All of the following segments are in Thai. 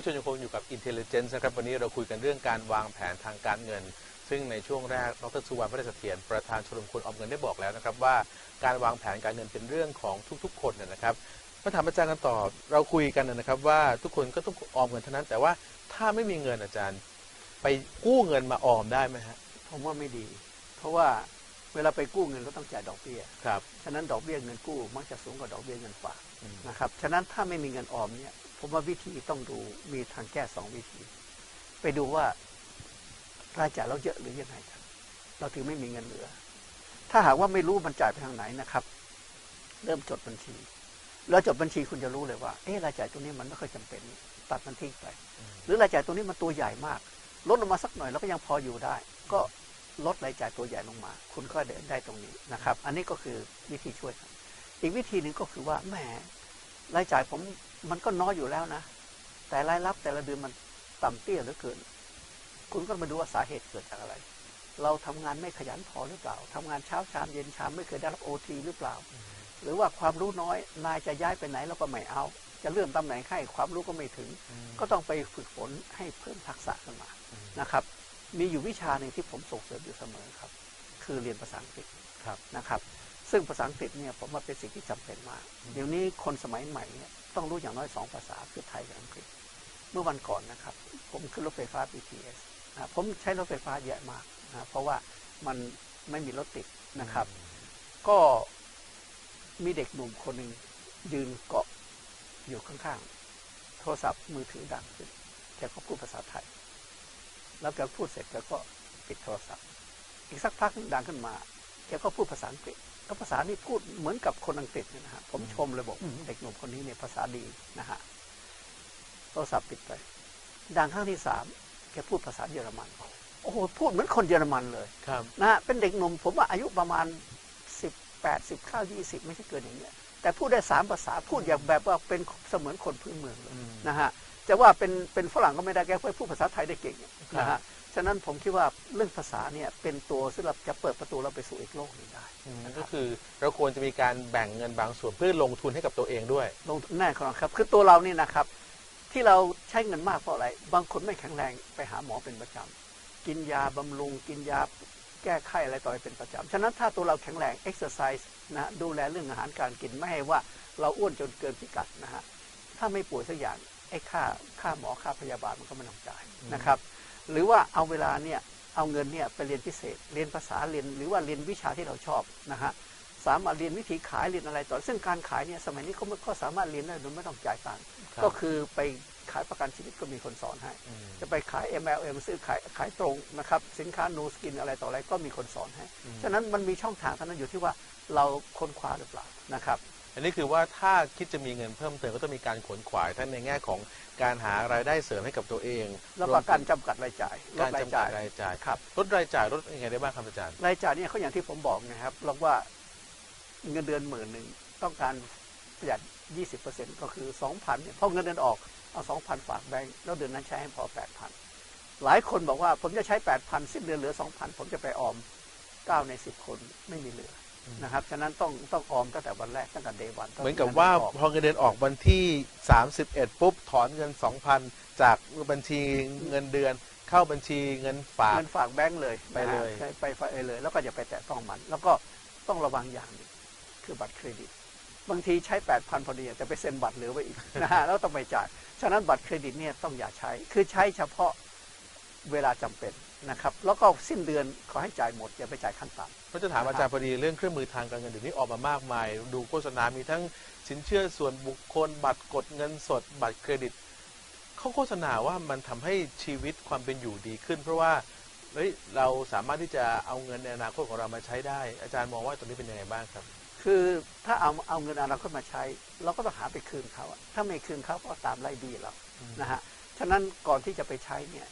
ท่านผู้ชมยังคงอยู่กับ Intelligence นะครับ วันนี้เราคุยกันเรื่องการวางแผนทางการเงิน ซึ่งในช่วงแรกดรสุวรรณพระเสถียรประธานชมรมคนออมเงินได้บอกแล้วนะครับว่าการวางแผนการเงินเป็นเรื่องของทุกๆ คนนะครับมาถามอาจารย์กันต่อเราคุยกันนะครับ ว่าทุกคนก็ต้องออมเงินเท่านั้น แต่ว่าถ้าไม่มีเงินอาจารย์ ไปกู้เงินมาออมได้ไหมฮะผมว่าไม่ดี เพราะว่าเวลาไปกู้เงินก็ต้องจ่ายดอกเบี้ยครับฉะนั้นดอกเบี้ยเงินกู้มักจะสูงกว่าดอกเบี้ยเงินฝากอืมนะครับฉะนั้นถ้าไม่มีเงินออมเนี่ย ผมว่าวิธีต้องดูมีทางแก้สองวิธี ไปดูว่ารายจ่ายเราเยอะหรือยังไงครับเราถึงไม่มีเงินเหลือ ถ้าหากว่าไม่รู้มันจ่ายไปทางไหนนะครับ เริ่มจดบัญชี แล้วจดบัญชีคุณจะรู้เลยว่าเอ๊ะรายจ่ายตรงนี้มันไม่ค่อยจำเป็น ตัดมันทิ้งไป หรือรายจ่ายตรงนี้มันตัวใหญ่มาก ลดลงมาสักหน่อยแล้วก็ยังพออยู่ได้ ก็ลดรายจ่ายตัวใหญ่ลงมา คุณก็ได้ตรงนี้นะครับ อันนี้ก็คือวิธีช่วย อีกวิธีหนึ่งก็คือว่าแหม รายจ่ายผมมันก็น้อยอยู่แล้วนะ แต่รายรับแต่ละเดือนมันต่ำเตี้ยเหลือเกิน คุณก็มาดูว่าสาเหตุเกิดจากอะไร เราทำงานไม่ขยันพอหรือเปล่าทำงานเช้าชามเย็นชามไม่เคยได้รับโอทีหรือเปล่า หรือว่าความรู้น้อย นายจะย้ายไปไหนเราก็ไม่เอา จะเลื่อนตำแหน่งให้ความรู้ก็ไม่ถึง ก็ต้องไปฝึกฝนให้เพิ่มทักษะขึ้นมานะครับ มีอยู่วิชาหนึ่งที่ผมส่งเสริมอยู่เสมอครับ คือเรียนภาษาอังกฤษครับนะครับ ซึ่งภาษาอังกฤษเนี่ยผมว่าเป็นสิ่งที่จำเป็นมาก เดี๋ยวนี้คนสมัยใหม่เนี่ยต้องรู้อย่างน้อยสองภาษาคือไทยกับอังกฤษ เมื่อวันก่อนนะครับ ผมขึ้นรถไฟฟ้า BTS นะผมใช้รถไฟฟ้าเยอะมากนะเพราะว่ามันไม่มีรถติดนะครับ ก็มีเด็กหนุ่มคนหนึ่งยืนเกาะอยู่ข้างๆ โทรศัพท์มือถือดังขึ้นแกก็พูดภาษาไทย แล้วแกพูดเสร็จแกก็ปิดโทรศัพท์ อีกสักพักหนึ่งดังขึ้นมาแกก็พูดภาษาอังกฤษ แล้วภาษานี่พูดเหมือนกับคนอังกฤษเนี่ยนะฮะผมชมเลยบอกอืมเด็กหนุ่มคนนี้เนี่ยภาษาดีนะฮะโทรศัพท์ปิดไป ดังครั้งที่สามแกพูดภาษาเยอรมัน โอ้โหพูดเหมือนคนเยอรมันเลยครับนะฮะเป็นเด็กหนุ่มผมว่าอายุประมาณ18 19 20ไม่ใช่เกินอย่างเงี้ยแต่พูดได้สามภาษาพูดอย่างแบบว่าเป็นเสมือนคนพื้นเมืองเลยอืมนะฮะจะว่าเป็นเป็นฝรั่งก็ไม่ได้แกพูดภาษาไทยได้เก่งนะครัฮะบ ฉะนั้นผมคิดว่าเรื่องภาษาเนี่ยเป็นตัวสำหรับจะเปิดประตูเราไปสู่อีกโลกหนึ่งได้อืมนะคก็รับคือเราควรจะมีการแบ่งเงินบางส่วนเพื่อลงทุนให้กับตัวเองด้วย ลงทุนแน่ครับครับ คือตัวเรานี่นะครับ ที่เราใช้เงินมากเพราะอะไร บางคนไม่แข็งแรงไปหาหมอเป็นประจำกินยาบำรุง กินยาแก้ไขอะไรต่ออะไรเป็นประจำฉะนั้นถ้าตัวเราแข็งแรงเอ็กซ์ไซส์นะดูแลเรื่องอาหารการกินไม่ให้ว่าเราอ้วนจนเกินพิกัดนะฮะถ้าไม่ป่วยสักอย่างไอ้ค่าค่าหมอค่าพยาบาลมันก็ไม่ต้องจ่ายนะครับ หรือว่าเอาเวลาเนี่ยเอาเงินเนี่ยไปเรียนพิเศษ เรียนภาษาเรียนหรือว่าเรียนวิชาที่เราชอบนะฮะสามารถเรียนวิธีขายเรียนอะไรต่อ ซึ่งการขายเนี่ยสมัยนี้เขาไม่ก็สามารถเรียนได้โดยไม่ต้องจ่ายตังค์ครับก็คือไปขายประกันชีวิตก็มีคนสอนให้อืมจะไปขาย MLM ซื้อขายขายตรงนะครับสินค้า no skin อะไรต่ออะไรก็มีคนสอนให้อืมฉะนั้นมันมีช่องทางเท่านั้นอยู่ที่ว่าเราค้นคว้าหรือเปล่านะครับอั นนี้คือว่าถ้าคิดจะมีเงินเพิ่มเติมก็ต้องมีการขวนขวายทั้งในแง่ของการหารายได้เสริมให้กับตัวเองแล้วรก็วมการถึงจำกัดรายจ่ายลดการรายจำกัจ่าดยรายจ่ายครับลดรายจ่ายลดยังไงได้บ้างครับอาจารย์รายจ่ายเนี่ยเขาอย่างที่ผมบอกนะครับเราว่าเงินเดือนหมื่นหนึ่งต้องการประหยัด 20%ก็คือ 2,000เนี่ยพอเงินเดือนออกเอา 2,000 ฝากแบงก์แล้วเดือนนั้นใช้ให้พอ 8,000 หลายคนบอกว่าผมจะใช้ 8,000 สิ้นเดือนเหลือ 2,000 ผมจะไปออม 9 ใน 10 คนไม่มีเหลืออม นะครับฉะนั้นต้องต้องออมตั้งแต่วันแรกตั้งแต่เดวันเหมือนกับว่าพอเงินเดือนออกวันที่ 31 ปุ๊บถอนเงิน 2,000 จากบัญชีเงินเดือนเข้าบัญชีเงินฝากเงินฝากแบงก์เลยไปเลยนะฮะใช้ไปไปเลย แล้วก็อย่าไปแตะต้องมัน แล้วก็ต้องระวังอย่างหนึงคือบัตรเครดิต บางทีใช้ 8,000 พอดีแต่ไปเซ็นบัตรเหลือไว้อีกนะฮะแล้วต้องไปจ่ายฉะนั้นบัตรเครดิตเนี่ยต้องอย่าใช้คือใช้เฉพาะเวลาจำเป็น นะครับแล้วก็สิ้นเดือนขอให้จ่ายหมดอย่าไปจ่ายขั้นต่ำก็จะถามอาจารย์พอดีเรื่องเครื่องมือทางการเงินเดี๋ยวนี้ออกมามากมาย ดูโฆษณา มีทั้งสินเชื่อส่วนบุคคล บัตรกดเงินสด บัตรเครดิตเขาโฆษณาว่ามันทำให้ชีวิตความเป็นอยู่ดีขึ้น เพราะว่าเฮ้ยเราสามารถที่จะเอาเงินในอนาคตของเรามาใช้ได้ อาจารย์มองว่าตรงนี้เป็นยังไงบ้างครับ คือถ้าเอาเอาเงินอนาคตมาใช้ เราก็ต้องหาไปคืนเขาอะถ้าไม่คืนเขาก็ตามไล่บี้เราอืมนะฮะฉะนั้นก่อนที่จะไปใช้เนี่ย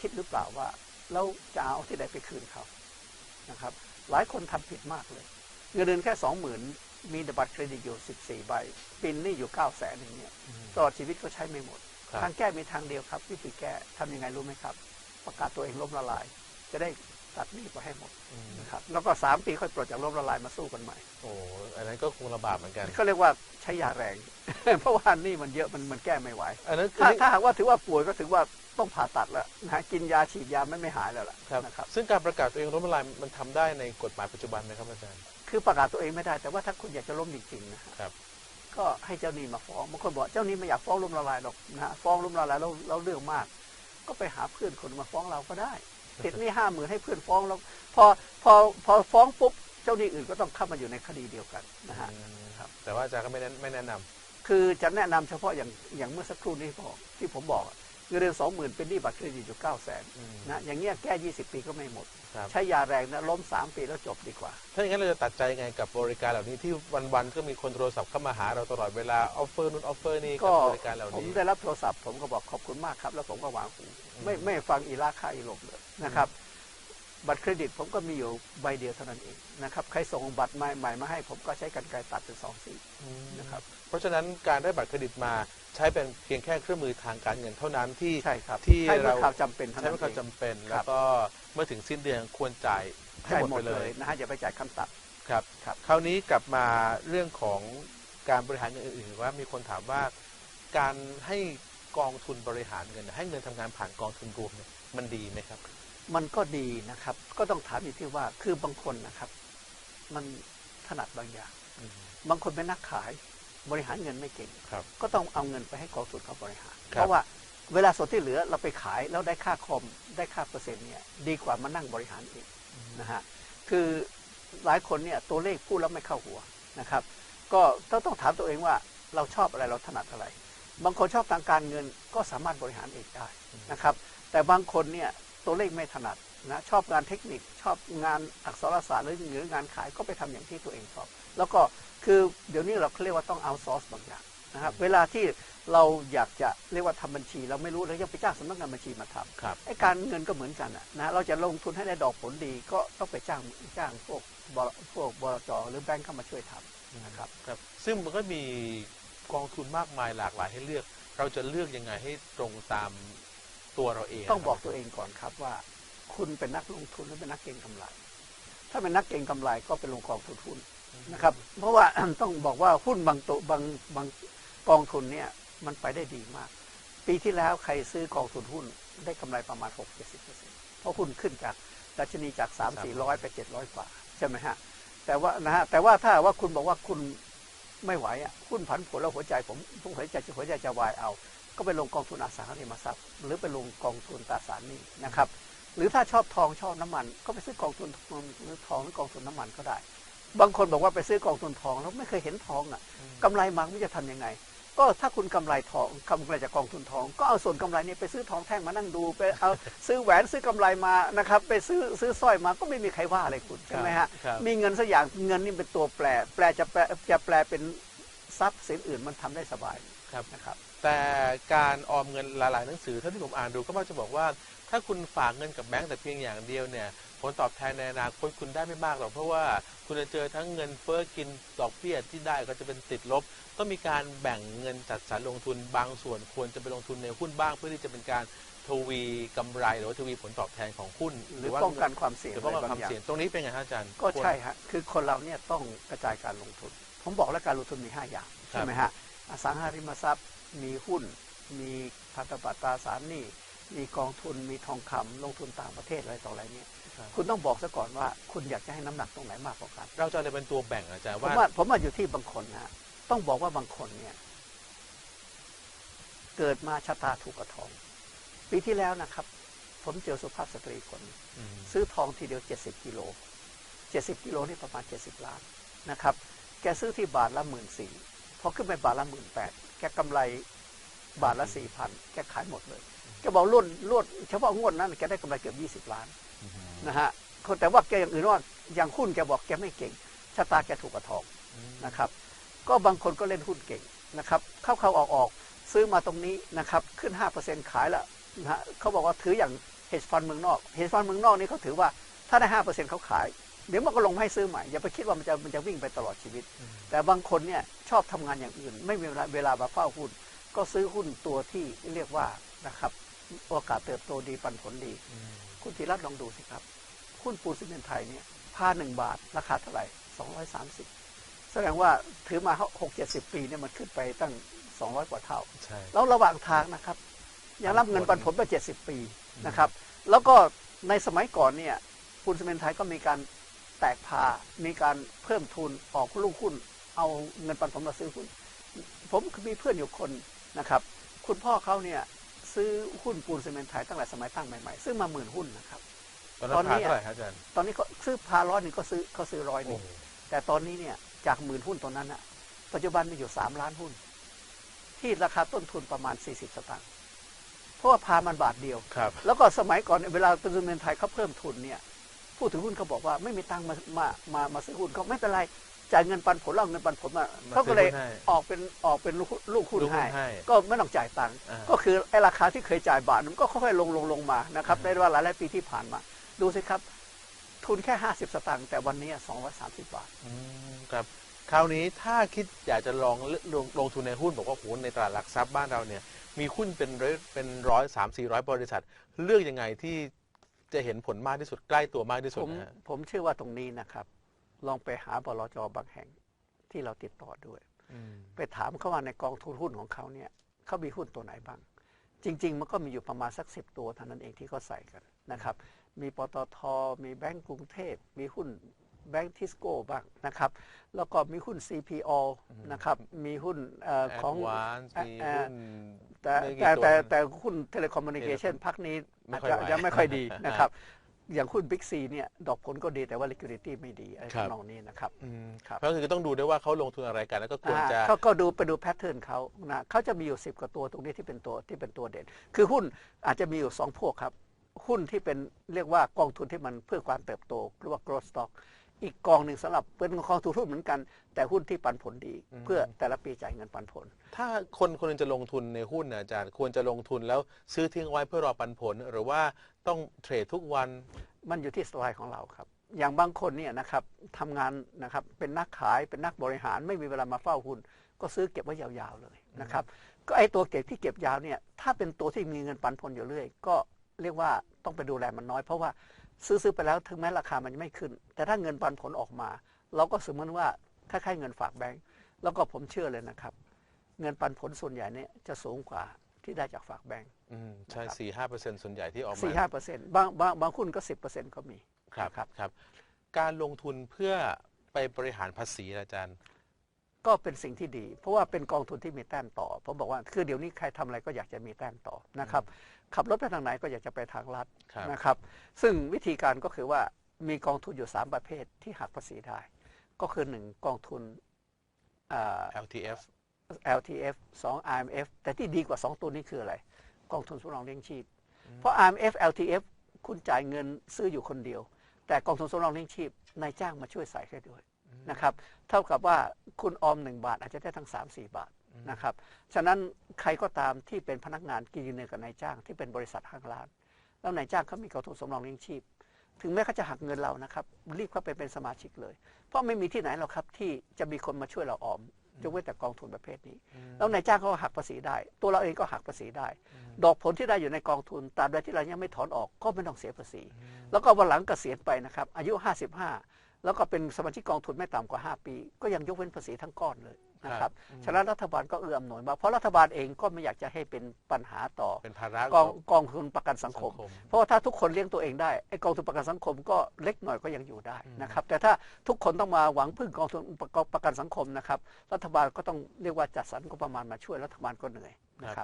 คิดหรือเปล่าว่า เราจะเอาที่ไหนไปคืนเขานะครับ หลายคนทำผิดมากเลยเงินเดือนแค่สองหมื่นมีบัตรเครดิตอยู่สิบสี่ใบปินหนี่อยู่เก้าแสนอย่างเงี้ยตลอดชีวิตก็ใช้ไม่หมดครับทางแก้มีทางเดียวครับ วิธีแก้ทำยังไงรู้ไหมครับ ประกาศตัวเองล้มละลาย จะได้ ตัดหนี้ไปให้หมดอืมนะครับแล้วก็สามปีค่อยปลดจากล้มละลายมาสู้กันใหม่โอ้อันนั้นก็คงลำบากเหมือนกันเขาเรียกว่าใช้ยาแรง เพราะว่าหนี่มันเยอะมันมันแก้ไม่ไหวอันนั้นคือถ้าถ้าหากว่าถือว่าป่วยก็ถือว่าต้องผ่าตัดแล้วนะฮะกินยาฉีดยาไม่ไม่หายแล้วล่ะครับนะครับซึ่งการประกาศตัวเองล้มละลายมันทำได้ในกฎหมายปัจจุบันไหมครับอาจารย์คือประกาศตัวเองไม่ได้แต่ว่าถ้าคุณอยากจะล้มจริงๆนะฮะครับก็ให้เจ้าหนี้มาฟ้องบางคนบอกเจ้าหนี้ไม่อยากฟ้องล้มละลายหรอกนะฮะฟ้องล้มละลายแล้วแล้วเรื่องมาก ก็ไปหาเพื่อนคนมาฟ้องเราก็ได้ ติดหนี้ห้าหมื่นให้เพื่อนฟ้องแล้วพอพอพอฟ้องปุ๊บเจ้าหนี้อื่นก็ต้องเข้ามาอยู่ในคดีเดียวกันนะฮะครับแต่ว่าอาจารย์ก็ไม่แนะไม่แนะนำคือจะแนะนำเฉพาะอย่างอย่างเมื่อสักครู่นี้บอกที่ผมบอกอะ เงินเดือนสองหมื่นเป็นหนี้บัตรเครดิตอยู่เก้าแสนอืมนะอย่างเงี้ยแก้ยี่สิบปีก็ไม่หมดครับใช้ยาแรงนะล้มสามปีแล้วจบดีกว่า ถ้าอย่างนั้นเราจะตัดใจยังไงกับบริการเหล่านี้ที่วันๆก็มีคนโทรศัพท์เข้ามาหาเราตลอดเวลาออฟเฟอร์นู่นออฟเฟอร์นี่กัก็บบริการเหล่าผมนี้ได้รับโทรศัพท์ผมก็บอกขอบคุณมากครับ แล้วผมก็วางหูไม่อืมไม่ฟังอีลาค่าอีหลบเลยนะครับ บัตรเครดิตผมก็มีอยู่ใบเดียวเท่านั้นเองนะครับใครส่งบัตรใหม่ๆมาให้ ผมก็ใช้กันไกรตัดเป็นสองซี่นะครับเพราะฉะนั้นการได้บัตรเครดิตมาใช้เป็นเพียงแค่เครื่องมือทางการเงินเท่านั้นที่ใช่ครับที่ใช้เมื่อเราข่าวจำเป็นเท่าใช้นั้นเป็นความเองจำเป็นคแล้รัวบก็เมื่อถึงสิ้นเดือนควรจ่ายให้ใช่หมดหมไปดเลเลยยนะฮะอย่าไปจ่ายคำตัดครับครับคราวนี้กลับมาเรื่องของการบริหารเงินอื่นๆว่ามีคนถามว่าการให้กองทุนบริหารเงิน ให้เงินทำงานผ่านกองทุนรวมเนี่ยมันดีไหมครับ มันก็ดีนะครับ ก็ต้องถามอยู่ที่ว่าคือบางคนนะครับ มันถนัดบางอย่าง บางคนเป็นนักขายบริหารเงินไม่เก่งครับก็ต้องเอาเงินไปให้กองทุนเขาบริหารครับเพราะว่าเวลาส่วนที่เหลือเราไปขายแล้วได้ค่าคอมได้ค่าเปอร์เซ็นต์เนี่ยดีกว่ามานั่งบริหารเองนะฮะคือหลายคนเนี่ยตัวเลขพูดแล้วไม่เข้าหัวนะครับ ก็ต้องต้องถามตัวเองว่าเราชอบอะไรเราถนัดอะไร บางคนชอบทางการเงินก็สามารถบริหารเองได้นะครับ แต่บางคนเนี่ย ตัวเลขไม่ถนัดนะชอบงานเทคนิคชอบงานอักษรศาสตร์หรือหรืองานขายก็ไปทำอย่างที่ตัวเองชอบ แล้วก็คือเดี๋ยวนี้เราเรียกว่าต้องเอาซอสบางอย่างนะครับเวลาที่เราอยากจะเรียกว่าทำบัญชี เราไม่รู้เราจะไปจ้างสำนักงานบัญชีมาทำครับไอ้การเงินก็เหมือนกันนะนะเราจะลงทุนให้ได้ดอกผลดีก็ต้องไปจ้างจ้างพวกบลพวกบลจหรือแบงก์เข้ามาช่วยทำนะครับครับ ซึ่งมันก็มีกองทุนมากมายหลากหลายให้เลือก เราจะเลือกยังไงให้ตรงตาม ตัวเราเอง ต้องบอกตัวเองก่อนครับว่า คุณเป็นนักลงทุนหรือเป็นนักเก็งกำไร ถ้าเป็นนักเก็งกำไรก็เป็นลงกองทุนหุ้นนะครับ เพราะว่าต้องบอกว่าหุ้นบางตัวบางบางกองทุนเนี่ยมันไปได้ดีมาก ปีที่แล้วใครซื้อกองทุนหุ้นได้กำไรประมาณ 6 7 0 เพราะหุ้นขึ้นจากดัชนีจาก 3 4 0 0 ไป 700 กว่า ใช่ไหมฮะ แต่ว่านะฮะแต่ว่าถ้าว่าคุณบอกว่าคุณไม่ไหวอะหุ้นผันผวนแล้วหัวใจผมผมหัวใจจะหัวใจจะวายเอา ก็ไปลงกองทุนอสังหาริมทรัพย์ หรือไปลงกองทุนตราสารหนี้นะครับ หรือถ้าชอบทองชอบน้ำมัน ก็ไปซื้อกองทุนทองหรือทองหรือกองทุนน้ำมันก็ได้ บางคนบอกว่าไปซื้อกองทุนทองแล้วไม่เคยเห็นทองอะกำไรมาไม่รู้จะทำยังไง ก็ถ้าคุณกำไรทองกำไรจากกองทุนทอง ก็เอาส่วนกำไรนี้ไปซื้อทองแท่งมานั่งดูไปเอาซื้อแหวนซื้อกำไรมานะครับ ไปซื้อซื้อสร้อยมาก็ไม่มีใครว่าอะไรคุณใช่ไหมฮะครับมีเงินสักอย่างเงินนี่เป็นตัวแปร แปลจะแปลจะแปลเป็น ทรัพย์สินอื่นมันทำได้สบายครับนะครับ แต่การออมเงินหลาย ๆ หนังสือเท่าที่ผมอ่านดูก็มักจะบอกว่า ถ้าคุณฝากเงินกับแบงก์แต่เพียงอย่างเดียวเนี่ยผลตอบแทนในอนาคตคุณได้ไม่มากหรอกเพราะว่าคุณจะเจอทั้งเงินเฟ้อกินดอกเบี้ยที่ได้ก็จะเป็นติดลบ ต้องมีการแบ่งเงินจัดสรรลงทุนบางส่วนควรจะไปลงทุนในหุ้นบ้างเพื่อที่จะเป็นการ ทวีกำไรหรือว่าทวีผลตอบแทนของหุ้นหรือว่าป้องกันความเสี่ยงหรือป้องกันะไรความบางย่งเสี่ยงตรงนี้เป็นไงฮะอาจารย์ ก็ใช่ฮะคือคนเราเนี่ยต้องกระจายการลงทุน ผมบอกแล้วการลงทุนมี 5 อย่าง ใช่ไหมฮะอสังหาริมทรัพย์มีหุ้น มีพันธบัตรตราสารหนี้มีกองทุนมีทองคำลงทุนต่างประเทศอะไรต่ออะไรเนี่ยครับคุณต้องบอกซะก่อนว่าคุณอยากจะให้น้ำหนักตรงไหนมากกว่ากัน เราจะอะไรเป็นตัวแบ่งอาจารย์ผมว่าว่า ผมว่าอยู่ที่บางคนนะฮะต้องบอกว่าบางคนเนี่ย เกิดมาชะตาถูกกระทอง ปีที่แล้วนะครับ ผมเจอสุภาพสตรีคนหนึ่งอืมซื้อทองทีเดียว 70กิโล70กิโลนี่ประมาณ 70 ล้านนะครับแกซื้อที่บาทละหมื่นสี่พอขึ้นไปบาทละหมื่นแปดแกกำไรบาทละสี่พันแกขายหมดเลยแกบอกล้วนล้วนเฉพาะงวดนั้นแกได้กำไรเกือบ20ล้านนะฮะคนแต่ว่าแกอย่างอื่นว่าอย่างหุ้นแกบอกแกไม่เก่งชะตาแกถูกกระทองนะครับ ก็บางคนก็เล่นหุ้นเก่งนะครับ เข้าเข้าออกออกซื้อมาตรงนี้นะครับ ขึ้น 5%ขายแล้ว นะฮะเขาบอกว่าถืออย่างเฮดฟันเมืองนอกเฮดฟันเมืองนอกนี่เขาถือว่าถ้าได้ห้าเปอร์เซ็นต์เขาขาย เดี๋ยวมันก็ลงมาให้ซื้อใหม่ อย่าไปคิดว่ามันจะมันจะวิ่งไปตลอดชีวิต แต่บางคนเนี่ยชอบทำงานอย่างอื่น ไม่มีเวลาเวลามาเฝ้าหุ้น ก็ซื้อหุ้นตัวที่เรียกว่านะครับโอกาสเติบโตดีปันผลดี คุณธีรัตน์ลองดูสิครับหุ้นปูนซีเมนต์ไทยเนี่ยพาหนึ่งบาท ราคาเท่าไหร่สองร้อยสามสิบแสดงว่าถือมาหกเจ็ดสิบปีเนี่ยมันขึ้นไปตั้งสองร้อยกว่าเท่าใช่แล้วระหว่างทางนะครับ ยังรับเงินปันผลไปเจ็ดสิบปีนะครับ แล้วก็ในสมัยก่อนเนี่ยปูนซีเมนต์ไทยก็มีการแตกพา มีการเพิ่มทุนออกลูกหุ้น เอาเงินปันผลมาซื้อหุ้น ผมมีเพื่อนอยู่คนนะครับ คุณพ่อเขาเนี่ยซื้อหุ้นปูนซีเมนต์ไทยตั้งแต่สมัยตั้งใหม่ๆ ซื้อมาหมื่นหุ้นนะครับ ตอนนั้ตอนนนี้พาเท่าไหร่ครับอาจารย์ ตอนนี้เขาซื้อพาร้อยหนึ่งก็ซื้อเขาซื้อร้อยหโอ้นึ่งแต่ตอนนี้เนี่ยจากหมื่นหุ้นตอนนั้นอะปัจจุบันมีอยู่สามล้านหุ้น ที่ราคาต้นทุนประมาณ40สตางค์ เพราะว่าพามันบาทเดียวครับแล้วก็สมัยก่อนเนี่ยเวลาเป็นเงินไทยเขาเพิ่มทุนเนี่ยผู้ถือหุ้นเขาบอกว่าไม่มีตังค์มามามามาซื้อหุ้นเขาไม่เป็นไรจ่ายเงินปันผลแล้วเอาเงินปันผลมามาเขาก็เลยซื้อหุ้นให้ออกเป็นออกเป็นลูกลูกหุ้นลูกหุ้ให้นให้ก็ไม่ต้องจ่ายตังค์อ่าก็คือไอ้ราคาที่เคยจ่ายบาทมันก็ค่อยๆลงลงลงมานะครับอ่าในเวลาหลายๆปีที่ผ่านมา ดูสิครับ ทุนแค่ 50 สตางค์แต่วันนี้230 บาทอืมครับ คราวนี้ถ้าคิดอยากจะลองลงลงทุนในหุ้นบอกว่าโหในตลาดหลักทรัพย์บ้านเราเนี่ยมีหุ้นเป็นร้อยเป็นร้อยสามสี่ร้อยบริษัท เลือกยังไงที่จะเห็นผลมากที่สุดใกล้ตัวมากที่สุดผมนะฮะผมเชื่อว่าตรงนี้นะครับ ลองไปหาบลจบางแห่งที่เราติดต่อด้วย อืมไปถามเขาว่าในกองทุนหุ้นของเขาเนี่ยเขามีหุ้นตัวไหนบ้าง จริง ๆ มันก็มีอยู่ประมาณสักสิบตัวเท่านั้นเองที่เขาใส่กันนะครับ มีปตทมีแบงก์กรุงเทพมีหุ้น แบงก์ทิสโก้บ้างนะครับ แล้วก็มีหุ้น CPO นะครับ มีหุ้นเอ่อของ Advance มีเอ่อหุ้นแต่ไม่กี่แต่ตัวแต่แต่หุ้นเทเลคอมมูนิเคชัน Telecom พักนี้ไม่อาจค่อยจะไหวยังไม่ค่อยดีนะครับ อย่างหุ้นบิ๊กซีเนี่ย ดอกผลก็ดีแต่ว่า liquidity ไม่ดีอะไรครับทำนองนี้นะครับอืมครับก็คือต้องดูด้วยว่าเขาลงทุนอะไรกัน แล้วก็ควรจะอ่าเขาก็ดูไปดูแพทเทิร์นเขานะเขาจะมีอยู่ 10 กว่าตัวตรงนี้ที่เป็นตัวที่เป็นตัวเด่น คือหุ้นอาจจะมีอยู่ 2 พวกครับหุ้นที่เป็นเรียกว่ากองทุนที่มันเพื่อความเติบโตหรือว่า growth stock อีกกองหนึ่งสำหรับเป็นกองทุนหุ้นเหมือนกัน แต่หุ้นที่ปันผลดีอืมเพื่อแต่ละปีจ่ายเงินปันผล ถ้าคนคนหนึงจะลงทุนในหุ้นนะอาจารย์ควรจะลงทุนแล้วซื้อทิ้งไว้เพื่อรอปันผล หรือว่าต้องเทรดทุกวันมันอยู่ที่สไตล์ของเราครับ อย่างบางคนเนี่ยนะครับทำงานนะครับเป็นนักขายเป็นนักบริหารไม่มีเวลามาเฝ้าหุ้น ก็ซื้อเก็บไว้ยาวๆเลยนะครับก็ไอตัวเก็บที่เก็บยาวเนี่ยถ้าเป็นตัวที่มีเงินปันผลอยู่เรื่อย ก็เรียกว่าต้องไปดูแลมันน้อยเพราะว่า ซื้อซื้อไปแล้วถึงแม้ราคามันจะไม่ขึ้น แต่ถ้าเงินปันผลออกมา เราก็สมมติว่าคล้ายๆเงินฝากแบงก์แล้วก็ผมเชื่อเลยนะครับ เงินปันผลส่วนใหญ่เนี่ยจะสูงกว่าที่ได้จากฝากแบงก์อืมใช่นะครับสี่ห้าเปอร์เซ็นต์ส่วนใหญ่ที่ออกมาสี่ห้าเปอร์เซ็นต์บางบางบางหุ้นก็สิบเปอร์เซ็นต์ก็มีครับนะครับครับ การลงทุนเพื่อไปบริหารภาษีอาจารย์ ก็เป็นสิ่งที่ดี เพราะว่าเป็นกองทุนที่มีแต้มต่อ ผมบอกว่าคือเดี๋ยวนี้ใครทำอะไรก็อยากจะมีแต้มต่อนะครับขับรถไปทางไหนก็อยากจะไปทางลัดครับนะครับ ซึ่งวิธีการก็คือว่ามีกองทุนอยู่ 3 ประเภทที่หักภาษีได้ ก็คือ 1 กองทุนอ่า LTF LTF 2 IMF แต่ที่ดีกว่า 2 ตัวนี้คืออะไร กองทุนสำรองเลี้ยงชีพ เพราะ IMF LTF คุณจ่ายเงินซื้ออยู่คนเดียว แต่กองทุนสำรองเลี้ยงชีพนายจ้างมาช่วยใส่ให้ด้วย นะครับเท่ากับว่าคุณออม 1 บาทอาจจะได้ทั้ง 3-4 บาทนะครับฉะนั้นใครก็ตามที่เป็นพนักงานกินเงินกับนายจ้างที่เป็นบริษัทห้างร้าน แล้วนายจ้างเขามีกองทุนสำรองเลี้ยงชีพ ถึงแม้เขาจะหักเงินเรานะครับรีบเข้าไปเป็นสมาชิกเลย เพราะไม่มีที่ไหนหรอกครับที่จะมีคนมาช่วยเราออมยกเว้นแต่กองทุนประเภทนี้ แล้วนายจ้างเขาก็หักภาษีได้ ตัวเราเองก็หักภาษีได้ ดอกผลที่ได้อยู่ในกองทุนตราบใดที่เรายังไม่ถอนออกก็ไม่ต้องเสียภาษี แล้วก็วันหลังเกษียณไปนะครับอายุ 55 แล้วก็เป็นสมาชิกกองทุนไม่ต่ำกว่า 5 ปี ก็ยังยกเว้นภาษีทั้งก้อนเลยนะคครัรับบฉะนั้นรัฐบาลก็เอื้ออำนวยมากเพราะรัฐบาลเองก็ไม่อยากจะให้เป็นปัญหาต่อเป็นภาระกองกองทุนประกันสังคมสังคม เพราะว่าถ้าทุกคนเลี้ยงตัวเองได้ไอ้กองทุนประกันสังคมก็เล็กหน่อยก็ยังอยู่ได้นะครับแต่ถ้าทุกคนต้องมาหวังพึ่งกองทุนประกันสังคมนะครับรัฐบาลก็ต้องเรียกว่าจัดสรรงบประมาณมาช่วยรัฐบาลก็เหนื่อยนะครับ